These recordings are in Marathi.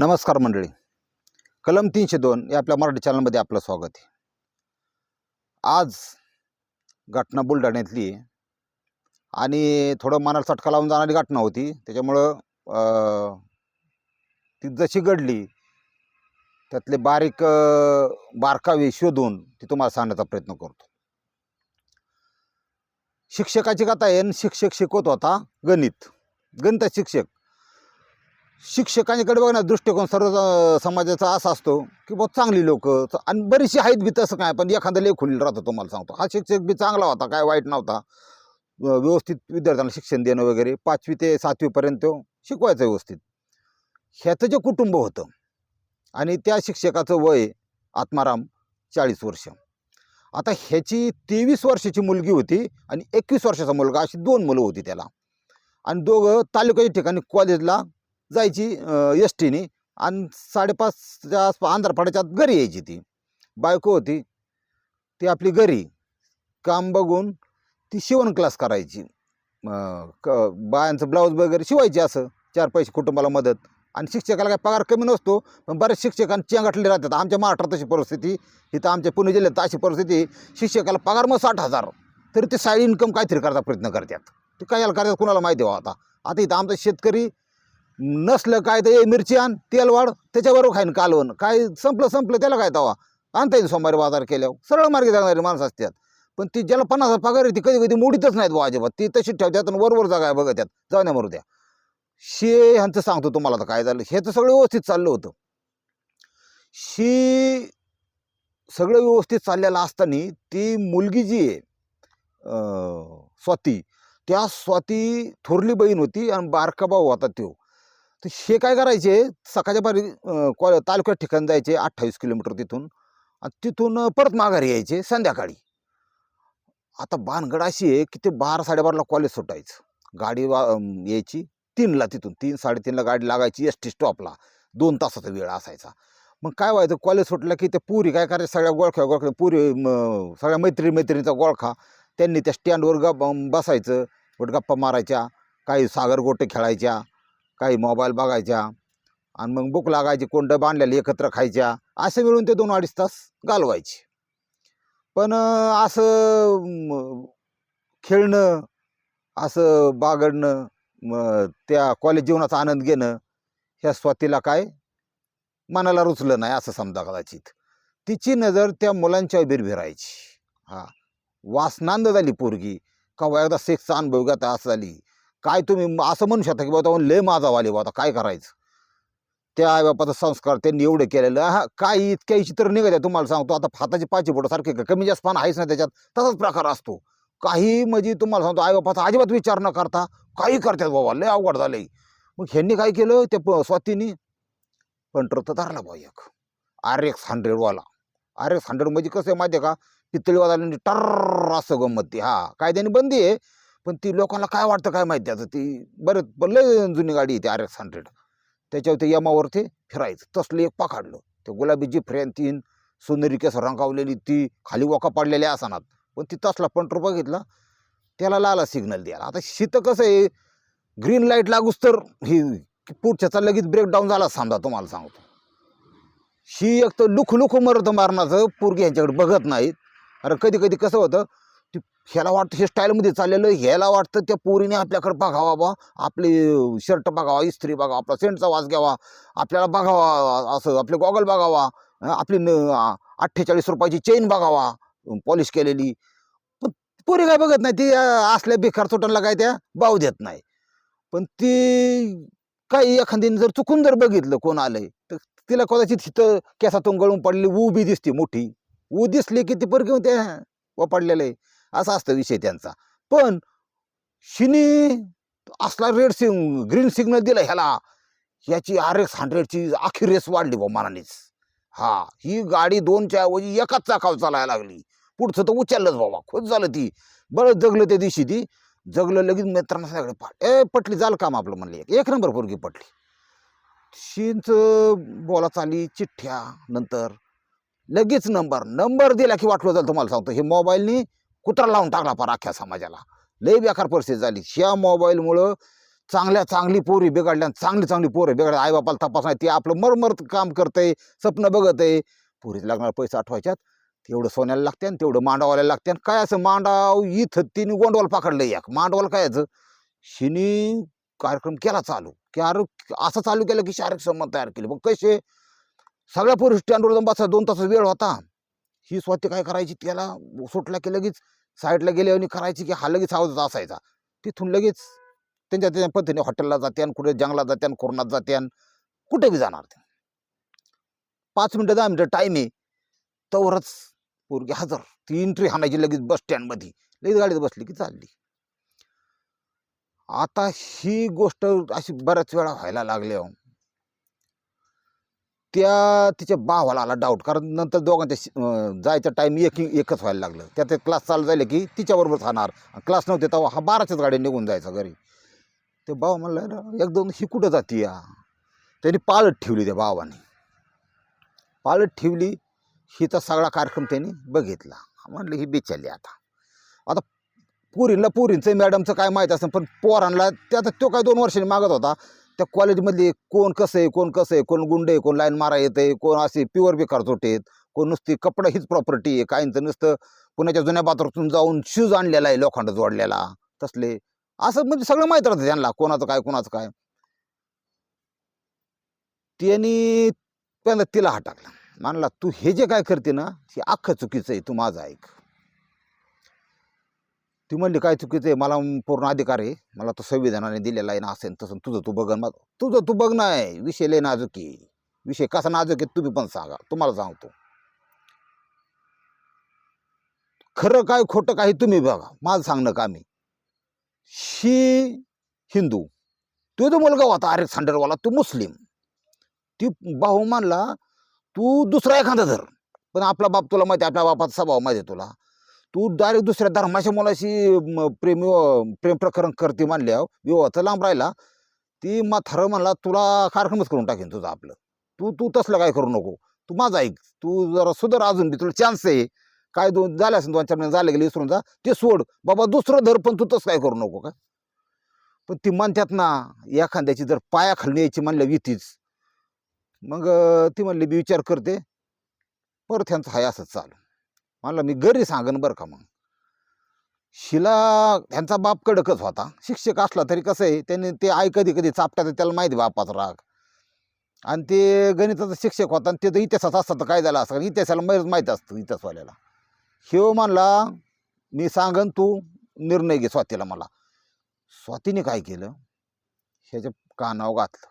नमस्कार मंडळी. कलम तीनशे दोन या आपल्या मराठी चॅनलमध्ये आपलं स्वागत आहे. आज घटना बुलढाण्यातली आणि थोडं मनाला चटका लावून जाणारी घटना होती. त्याच्यामुळं ती जशी घडली त्यातले बारीक बारकावे शोधून ती तुम्हाला सांगण्याचा प्रयत्न करतो. शिक्षकाची कथा आहे शिक्षक शिकवत होता गणित. गणित शिक्षक. शिक्षकांकडे बघा ना दृष्टिकोन सर्व समाजाचा असा असतो की बहुत चांगली लोक आणि बरीचशी आहेत बी तसं काय पण एखादा लेख खुलील राहतो तुम्हाला सांगतो. हा शिक्षक बी चांगला होता काय वाईट नव्हता. व्यवस्थित विद्यार्थ्यांना शिक्षण देणं वगैरे पाचवी ते सातवीपर्यंत शिकवायचं व्यवस्थित. ह्याचं जे कुटुंब होतं आणि त्या शिक्षकाचं वय आत्माराम चाळीस वर्ष. आता ह्याची तेवीस वर्षाची मुलगी होती आणि एकवीस वर्षाचा मुलगा अशी दोन मुलं होती त्याला. आणि दोघं तालुक्याच्या ठिकाणी कॉलेजला जायची एस टीने आणि साडेपाचच्या आसपास आंधारपाड्याच्या आत घरी यायची ती. बायको होती ती आपली घरी. काम बघून ती शिवण क्लास करायची. क बायांचं ब्लाऊज वगैरे शिवायची असं चार पैसे कुटुंबाला मदत. आणि शिक्षकाला काय पगार कमी नसतो पण बऱ्याच शिक्षकांनी चेंगाटले राहतात. आमच्या महाराष्ट्रात तशी परिस्थिती इथं आमच्या पुणे जिल्ह्यात अशी परिस्थिती शिक्षकाला पगार मग साठ हजार. तरी ते साईड इन्कम काहीतरी करायचा प्रयत्न करतात. ते काय याला करतात कुणाला माहिती व्हा हो आता? आता इथं आमचा शेतकरी नसलं काय तर ये मिरची आण तेल वाढ त्याच्याबरोबर खाईन कालवण. काय संपलं संपलं त्याला काय तवा? आणता येईल सोमवारी बाजार केल्यावर. सरळ मार्ग जाणारी माणसं असतात. पण ती ज्याला पन्नास हजार पगार ती कधी कधी मोडीतच नाहीत बा अजिबात. ती तशीच ठेवतात आणि वरवर जागा बघत आहेत जाऊ द्या मरू द्या. शे ह्यांचं सांगतो तुम्हाला आता काय झालं. हे तर सगळं व्यवस्थित चाललं होतं. शी सगळं व्यवस्थित चाललेलं असताना ती मुलगी जी आहे स्वाती त्या स्वाती थोरली बहीण होती आणि बारका भाऊ होता तो. तर हे काय करायचे? सकाळच्या पारी कॉ तालुक्यात ठिकाण जायचे अठ्ठावीस किलोमीटर तिथून आणि तिथून परत माघारी यायचे संध्याकाळी. आता बानगड अशी आहे की ते बारा साडेबाराला कॉलेज सुटायचं. गाडी वा यायची तीनला तिथून. तीन साडेतीनला गाडी लागायची एस टी स्टॉपला. दोन तासाचा वेळ असायचा. मग काय व्हायचं? कॉलेज सुटलं की ते पुरी काय करायचं? सगळ्या गोळख्या गोळख्या पुरी सगळ्या मैत्री मैत्रिणीचा गोळखा. त्यांनी त्या स्टँडवर गप बसायचं. कुठं गप्पा मारायच्या. काही सागर गोटे खेळायच्या. काही मोबाईल बघायच्या आणि मग भूक लागायची कोंड बांधलेली एकत्र खायच्या असे मिळून ते दोन अडीच तास घालवायचे. पण असं खेळणं असं बागडणं त्या कॉलेज जीवनाचा आनंद घेणं ह्या स्वातीला काय? मनाला रुचलं नाही असं समजा कदाचित. तिची नजर त्या मुलांच्या बिरभिरायची हा. वासनांद झाली पोरगी. का एकदा सेक्सचा अनुभव घेता असं झाली. काय तुम्ही असं म्हणू शकता की बाबा लय माझा वाली बाबा काय करायचं? त्या आईबापाचा संस्कार त्यांनी एवढं केलेलं हा काय इतक्या चित्र निघत आहे तुम्हाला सांगतो. आता फाताची पाची बोटं सारखे का? कमी जास्त पान आहेच ना त्याच्यात. तसाच प्रकार असतो. काही म्हणजे तुम्हाला सांगतो आई बापाचा अजिबात विचार न करता काही करतात बाबा. लय अवघड झालंय. मग ह्यांनी काय केलं? त्या प- स्वातीनी पंटर तर धरला बा एक. आर एक्स हंड्रेडवाला आर एक्स हंड्रेड म्हणजे कसं आहे माहिती आहे का? पितळीवाला टर असं गंमत ती. हा कायद्याने बंदी आहे. पण ती लोकांना काय वाटतं काय माहिती? आता ती बरं लय जुनी गाडी आहे आर एक्स हंड्रेड त्याच्यावर ते यमावर ते फिरायचं. तसलं एक पाखाडलं ते गुलाबी जी फ्रेन तीन सोनेरी केस रंगावलेली ती खाली वका पाडलेल्या असणार पण ती तसला पंटर बघितला त्याला लाला सिग्नल द्यायला. आता शीत कसं आहे ग्रीन लाइट लागूच तर ही पुढच्याचा लगेच ब्रेकडाऊन झाला समजा तुम्हाला सांगतो. शी एक तर लुख लुख मरत मारण्याचं पोरगी ह्यांच्याकडे बघत नाहीत. अरे कधी कधी कसं होतं ह्याला वाटतं हे स्टाईलमध्ये चाललेलं ह्याला वाटतं त्या पोरीने आपल्याकडे बघावा बा. आपले शर्ट बघावा इस्त्री बघावा आपला सेंटचा वास घ्यावा. आपल्याला बघावा असं आपले गॉगल बघावा. आपली न अठ्ठेचाळीस रुपयाची चेन बघावा. पॉलिश केलेली. पण पोरी काय बघत नाही. ती असल्या बेकार चोटांना काय त्या? बाव देत नाही. पण ती काही एखाद्याने जर चुकून जर बघितलं कोण आलंय तर तिला कदाचित तिथं केसातून गळून पडलेली ऊ बी दिसते मोठी. ऊ दिसली की ती पोरगी म्हणते पडलेलं आहे. असा असतं विषय त्यांचा. पण शिनी असला रेड सिग ग्रीन सिग्नल दिला ह्याला ह्याची आर एक्स हंड्रेडची आखी रेस वाढली बा मनानेच. हा ही गाडी दोनच्या ऐवजी एकाच चाकावर चालायला लागली. पुढचं तर उचललंच बाबा खुश झालं ती. बरं जगलं त्या दिवशी ती. जगलं लगेच मित्रांना सगळे पाठ ए पटली झालं काम आपलं म्हणले. एक नंबर पोरगी पटली. शिंच बोला चाली चिठ्ठ्या नंतर. लगेच नंबर. नंबर दिला की वाटलं झालं तुम्हाला सांगतो. हे मोबाईलनी कुत्रा लावून टाकला फार अख्ख्या समाजाला. लय बेकार परिस्थिती झाली. ह्या मोबाईलमुळं चांगल्या चांगली पोरी बिघडल्या आणि चांगली चांगली पोरं बिघडल्या. आईबापाला तपास नाही. ती आपलं मरमरत काम करतंय स्वप्न बघत आहे पोरीत लागणार पैसे आठवायच्यात. तेवढं सोन्याला लागते आणि तेवढं मांडवायला लागते आणि काय असं मांडाव? इथं तिने गोंडवाल पाकडलं याक मांडवाल काय याचं? शिनी कार्यक्रम केला चालू. की अरे असं चालू केलं की शारीरिक संबंध तयार केले. मग कसे? सगळ्या पोरी स्टँडवर जाऊन बसा. दोन तास वेळ होता. ही स्वतः काय करायची त्याला सुटला की लगेच साईडला गेले आणि करायची की हा लगेच आवाज असायचा. तिथून लगेच त्यांच्या त्यांच्या पद्धतीने हॉटेलला जाते आणि कुठे जंगलात जाते आणि कोरोनात जाते आणि कुठे बी जाणार ते. पाच मिनटं दहा मिनटं टाईम आहे. तवरच पोरगी हजर. ती एंट्री हाणायची लगेच बस स्टँडमध्ये लगेच गाडीत बसली की चालली. आता ही गोष्ट अशी बऱ्याच वेळा व्हायला लागली हो. त्या तिच्या भावाला आला डाऊट कारण नंतर दोघांच्या शि- जायचा जायचं टाईम एक एकच व्हायला लागलं. त्यात क्लास चालू झाले की तिच्याबरोबर राहणार. क्लास नव्हते तेव्हा हा बाराच्याच गाडी निघून जायचा घरी. ते भाव म्हणलं ना एक दोन ही कुठं जाती या? त्यांनी पाळत ठेवली त्या भावाने. पाळत ठेवली हिचा सगळा कार्यक्रम त्यांनी बघितला. म्हणलं ही बिचारली आता. आता पोरींना पोरींचं मॅडमचं काय माहीत असं पण पोरांना त्याचा तो काय दोन वर्षांनी मागत होता. त्या कॉलेजमधली कोण कसं आहे कोण कसं आहे कोण गुंड आहे कोण लाईन मारा येत आहे कोण असे प्युअर बेकार चोटे आहेत कोण नुसती कपडा हीच प्रॉपर्टी आहे काहींचं नुसतं पुण्याच्या जुन्या बाथरूमतून जाऊन शूज आणलेला आहे लोखंड जोडलेला तसले. असं म्हणजे सगळं माहीत राहतं त्यांना कोणाचं काय कोणाचं काय. त्यांनी पहिला तिला हा टाकला तू हे जे काय करते ना हे अख्खं चुकीचं आहे तू माझं ऐक. ती म्हणली काय चुकीचं आहे? मला पूर्ण अधिकार आहे. मला तो संविधानाने दिलेला आहे ना असेल तसं तुझं तू बघ मग तुझं तू बघ नाही विषय लय नाजूक आहे. विषय कसा नाजूक आहे तुम्ही पण सांगा. तुम्हाला सांगतो. खरं काय खोटं काय तुम्ही बघा. माझं सांगणं का मी शी हिंदू. तो जो मुलगा होता अरे सांडरवाला तो मुस्लिम. ती भाऊ मानला तू दुसरा एखादा धर. पण आपला बाप तुला माहिती आहे, आपल्या बापाचा स्वभाव माहिती आहे तुला. तू डायरेक्ट दुसऱ्या धर्माच्या मुलाशी म, प्रेम प्रेम प्रकरण करते मानल्या विवाहाचा लांब राहिला ती म्हातारं म्हणला तुला कार्यक्रमच करून टाकेन तुझं आपलं. तू तू तसलं काय करू नको. तू माझं ऐक. तू जरा सुधार अजून बी. तुला चान्स आहे. काय दोन झाले असेल दोन चार महिने झाले गेले विसरून जा. ते सोड. बाबा दुसरं धर पण तू तसं काय करू नको काय पण ती म्हणतात ना एखाद्याची जर पायाखाली यायची म्हणल्या वितीच मग ती म्हणली मी विचार करते. परत ह्यांचं हाय असंच चालू. म्हणलं मी घरी सांगन बरं का मग. शिला ह्यांचा बाप कडकच होता. शिक्षक असला तरी कसं आहे त्याने ते आई कधी कधी चापटात त्याला माहिती बापाचा राग. आणि ते गणिताचा शिक्षक होता आणि ते तर इतिहासात असतं तर काय झालं असं इतिहासाला माहीत माहीत असतं इतिहासवाल्याला. शिव म्हणला मी सांगन तू निर्णय घे स्वातीला मला. स्वातीने काय केलं? ह्याच्या कानावर घातलं.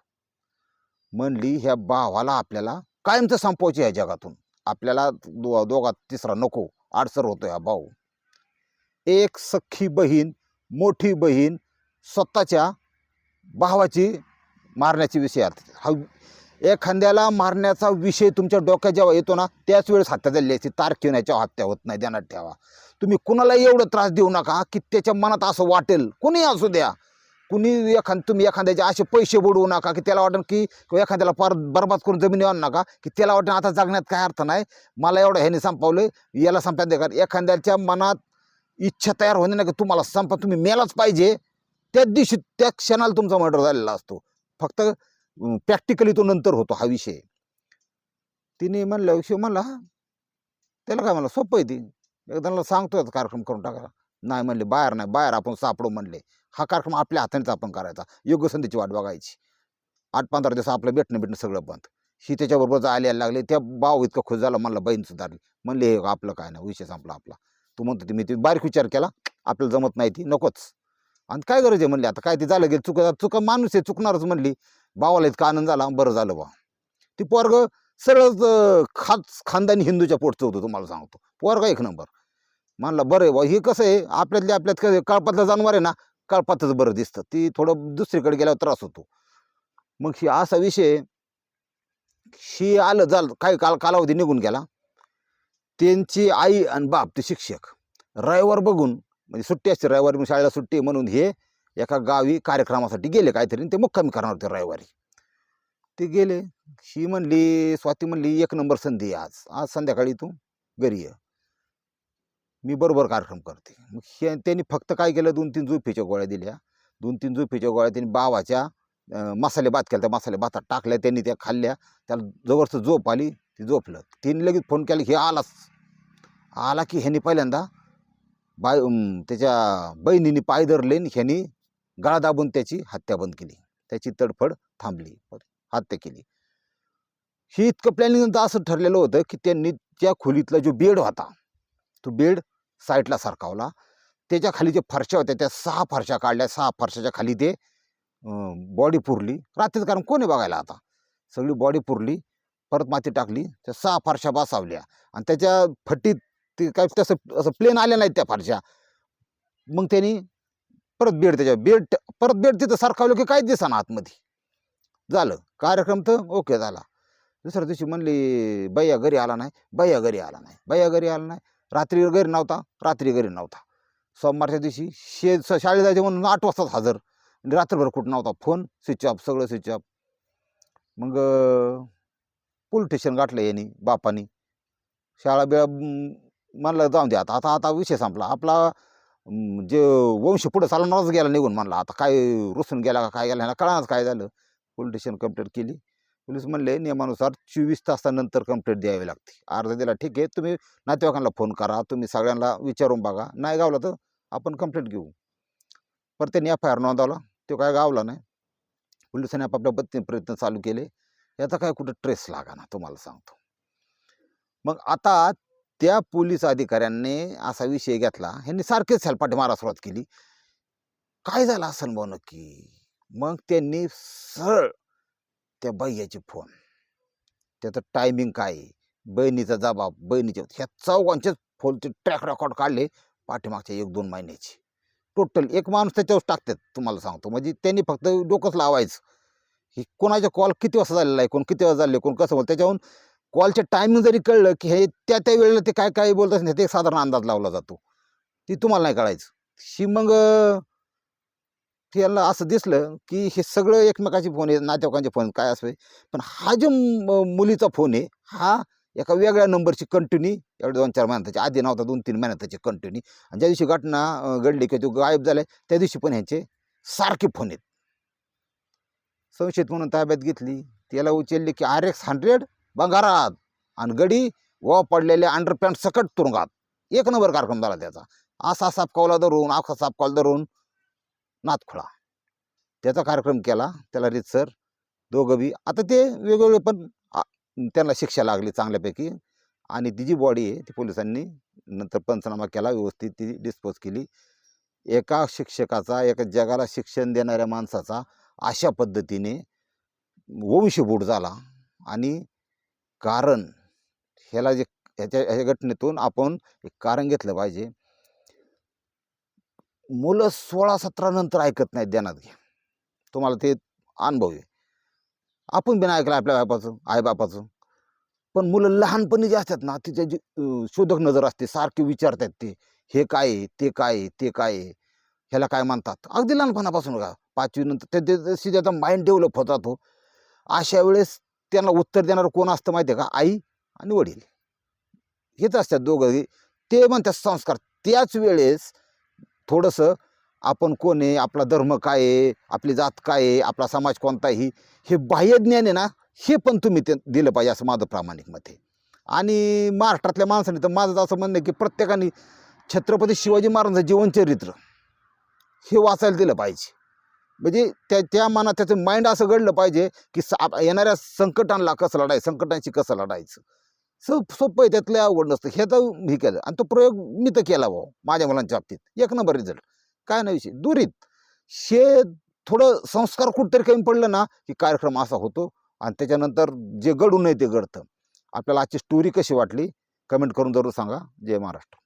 म्हणली ह्या भावाला आपल्याला कायमचं संपवायची ह्या जगातून. आपल्याला दो दोघा तिसरा नको आडसर होतो हा भाऊ. एक सख्खी बहीण मोठी बहीण स्वतःच्या भावाची मारण्याची विषय हा एखाद्याला मारण्याचा विषय तुमच्या डोक्यात जेव्हा येतो ना त्याच वेळेस हत्या झाली असते. तारखेण्याच्या हत्या होत नाही ध्यानात ठेवा. तुम्ही कुणालाही एवढं त्रास देऊ नका की त्याच्या मनात असं वाटेल. कुणी असू द्या. कुणी एखाद तुम्ही एखाद्याचे असे पैसे बुडवू नका की त्याला वाटेल की एखाद्याला पर बरबाद करून जमिनी आणू नका की त्याला वाटेल आता जगण्यात काय अर्थ नाही. मला एवढं ह्याने संपवलं याला संपण्यात दे का एखाद्याच्या मनात इच्छा तयार होणे ना की तुम्हाला संपा तुम्ही मेलाच पाहिजे. त्याच दिवशी त्या क्षणाला तुमचा मर्डर झालेला असतो. फक्त प्रॅक्टिकली तो नंतर होतो हा विषय. तिने म्हणल्या विषय म्हणला त्याला काय म्हणलं सोपं आहे ती. एकदा सांगतोय कार्यक्रम करून टाका नाही म्हणले बाहेर नाही बाहेर आपण सापडू म्हणले. हा कार्यक्रम आपल्या हातानेच आपण करायचा. योग्य संधीची वाट बघायची. आठ पंधरा दिवस आपलं भेटणं भेटणं सगळं बंद. ही त्याच्याबरोबर जायला लागले त्या भाव इतकं खुश झाला म्हणलं बहीण सुधारली. म्हणले हे आपलं काय नाही विषय संपला आपला. तू म्हणतो ते मी ते बारीक विचार केला आपल्याला जमत नाही ती नकोच. आणि काय गरज आहे म्हणली आता? काय ते झालं गेलं चुक चुका माणूस आहे चुकणारच म्हणली. भावाला इतका आनंद झाला बरं झालं बा. ती पोरग सरळच अं, खास खानदानी हिंदूच्या पोटचं होतं तुम्हाला सांगतो. पोरगा एक नंबर. म्हणलं बरं आहे बा हे कसं आहे? आपल्यातल्या आपल्यात कळपातलं जनावर आहे ना कळपातच बरं दिसतं. ती थोडं दुसरीकडे गेल्यावर त्रास होतो. मग ही असा विषय ही आलं झालं काही काल कालावधी निघून गेला. त्यांची आई आणि बाप ते शिक्षक रविवार बघून म्हणजे सुट्टी असते रविवारी मग शाळेला सुट्टी आहे म्हणून हे एका गावी कार्यक्रमासाठी गेले काहीतरी आणि ते मुक्कामी करणार होते रविवारी. ते गेले. ही म्हणली स्वाती म्हणली एक नंबर संधी आहे आज. आज संध्याकाळी तू घरी ये. मी बरोबर कार्यक्रम करते. मग हे त्यांनी फक्त काय केलं? दोन तीन झोपेच्या गोळ्या दिल्या. दोन तीन झोपेच्या गोळ्या त्यांनी बावाच्या मसाले भात केला त्या मसाले भातात टाकल्या त्यांनी त्या खाल्ल्या. त्याला जवळचं झोप आली ती झोपलं. तिने लगेच फोन केला हे आलाच आला की ह्यानी पहिल्यांदा बाय त्याच्या बहिणीने पाय धरले आणि ह्यानी गळा दाबून त्याची हत्या बंद केली. त्याची तडफड थांबली. हत्या केली. ही इतकं प्लॅनिंग असं ठरलेलं होतं की त्यांनी त्या खोलीतला जो बेड होता तो बेड साईडला सरकावला. त्याच्याखाली जे फरशा होत्या त्या सहा फरशा काढल्या. सहा फरशाच्या खाली ते बॉडी पुरली. रात्रीच कारण कोणी बघायला आता? सगळी बॉडी पुरली. परत माती टाकली. त्या सहा फरशा बसावल्या. आणि त्याच्या फटीत ते काय तसं असं प्लेन आल्या नाहीत त्या फरशा. मग त्यांनी परत बेड त्याच्या बेड परत बेड तिथं सरकावलं की काहीच दिसा आतमध्ये. झालं. कार्यक्रम तर ओके झाला. दुसऱ्या दिवशी म्हणली बैया घरी आला नाही. बैया घरी आला नाही. बैया घरी आला नाही. रात्री घरी नव्हता रात्री घरी नव्हता. सोमवारच्या दिवशी शे स- शाळेत जायचे म्हणून आठ वाजताच हजर. आणि रात्रभर कुठं नव्हता फोन स्विच ऑफ सगळं स्विच ऑफ मग पोलीस स्टेशन गाठलं यांनी बापानी. शाळा बिळा म्हणलं जाऊन दे आता आता आता विषय संपला. आपला जे वंश पुढं चालणारच गेला निघून म्हणला आता काय रुसून गेला का काय गेला ह्याला कळणारच काय झालं. पोलीस स्टेशन कंप्लेंट केली. पोलीस म्हणले नियमानुसार चोवीस तासानंतर कंप्लेंट द्यावी लागते. अर्ज दिला ठीक आहे तुम्ही नातेवाईकांना फोन करा तुम्ही सगळ्यांना विचारून बघा. नाही गावला तर आपण कंप्लेंट घेऊ. पर त्यांनी एफ आय आर नोंदवला. तो काय गावला नाही. पोलिसांनी आपापल्या पद्धतीने प्रयत्न चालू केले. याचा काय कुठं ट्रेस लागा ना तुम्हाला सांगतो. मग आता त्या पोलीस अधिकाऱ्यांनी असा विषय घेतला. ह्यांनी सारखेच हेलपाटे मारा सुरुवात केली. काय झालं असं भाऊ नक्की? मग त्यांनी सरळ त्या बाह्याचे फोन त्याचं टायमिंग काय आहे, बहिणीचा जबाब बहिणीचे ह्या चौघांचेच फोनचे ट्रॅक रेकॉर्ड काढले पाठीमागच्या एक दोन महिन्याची. टोटल एक माणूस त्याच्यावर टाकतात तुम्हाला सांगतो. म्हणजे त्यांनी फक्त डोकंच लावायचं. की कोणाचा कॉल किती वाजता झालेला आहे? कोण किती वाजता झाले कोण कसं बोल त्याच्याहून कॉलचे टायमिंग जरी कळलं की हे त्या त्या वेळेला ते काय काय बोलत नाही ते साधारण अंदाज लावला जातो. ती तुम्हाला नाही कळायचं. शी मग अं, त्याला असं दिसलं की हे सगळं एकमेकाचे फोन आहे नातेवाईकांचे फोन काय असवे पण हा जो मुलीचा फोन आहे हा एका वेगळ्या नंबरची कंटिन्यू एवढे दोन चार महिन्यात आधी नव्हता दोन तीन महिन्यात त्याची कंटिन्यू. आणि ज्या दिवशी घटना घडली किंवा तो गायब झाला त्या दिवशी पण ह्यांचे सारखे फोन आहेत. संशयित म्हणून ताब्यात घेतली. त्याला उचलली की आर एक्स हंड्रेड बंगारात आणि गडी व पडलेले अंडरपॅन्ट सकट तुरुंगात. एक नंबर कार्यक्रम झाला त्याचा. असा कौला धरून आखा सापकावला धरून नाथखोळा त्याचा कार्यक्रम केला त्याला रितसर दोघं बी. आता ते वेगवेगळे पण त्यांना शिक्षा लागली चांगल्यापैकी. आणि ती जी बॉडी आहे ती पोलिसांनी नंतर पंचनामा केला व्यवस्थित ती डिस्पोज केली. एका शिक्षकाचा एका जगाला शिक्षण देणाऱ्या माणसाचा अशा पद्धतीने वंशबूड झाला. आणि कारण ह्याला जे ह्याच्या ह्या घटनेतून आपण एक कारण घेतलं पाहिजे. मुलं सोळा सतरा नंतर ऐकत नाहीत ध्यानात घ्या तुम्हाला ते अनुभव आहे. आपण बिना ऐकलं आपल्या बापाचं आईबापाचं. पण मुलं लहानपणी जे असतात ना तिच्या जी शोधक नजर असते सारखे विचारतात ते हे काय आहे? ते काय आहे? ते काय आहे? ह्याला काय म्हणतात? अगदी लहानपणापासून का पाचवी नंतर ते- त्याचा माइंड डेव्हलप होता तो अशा वेळेस त्यांना उत्तर देणारं कोण असतं माहिती आहे का? आई आणि वडील. हेच असतात दोघं. ते म्हणतात संस्कार. त्याच वेळेस थोडंसं आपण कोण आहे आपला धर्म काय आहे आपली जात काय आहे आपला समाज कोणता ही हे बाह्य ज्ञान आहे ना हे पण तुम्ही ते दिलं पाहिजे असं माझं प्रामाणिक मत आहे. आणि महाराष्ट्रातल्या माणसाने तर माझं असं म्हणणं आहे की प्रत्येकाने छत्रपती शिवाजी महाराजांचं जीवनचरित्र हे वाचायला दिलं पाहिजे. म्हणजे त्या त्या मनात त्याचं माइंड असं घडलं पाहिजे की सा- येणाऱ्या संकटांना कसं लढायचं संकटांशी कसं लढायचं? सोप सोपं आहे त्यातलं अवघड नसतं. हे तर हे केलं. आणि तो प्रयोग मी तर केला भाऊ माझ्या मुलांच्या बाबतीत. एक नंबर रिझल्ट काय नाही विषय. दुरीत. शे थोडं संस्कार कुठतरी कमी पडलं ना की कार्यक्रम असा होतो. आणि त्याच्यानंतर जे घडून नये ते घडतं. आपल्याला आजची स्टोरी कशी वाटली? कमेंट करून जरूर सांगा. जय महाराष्ट्र.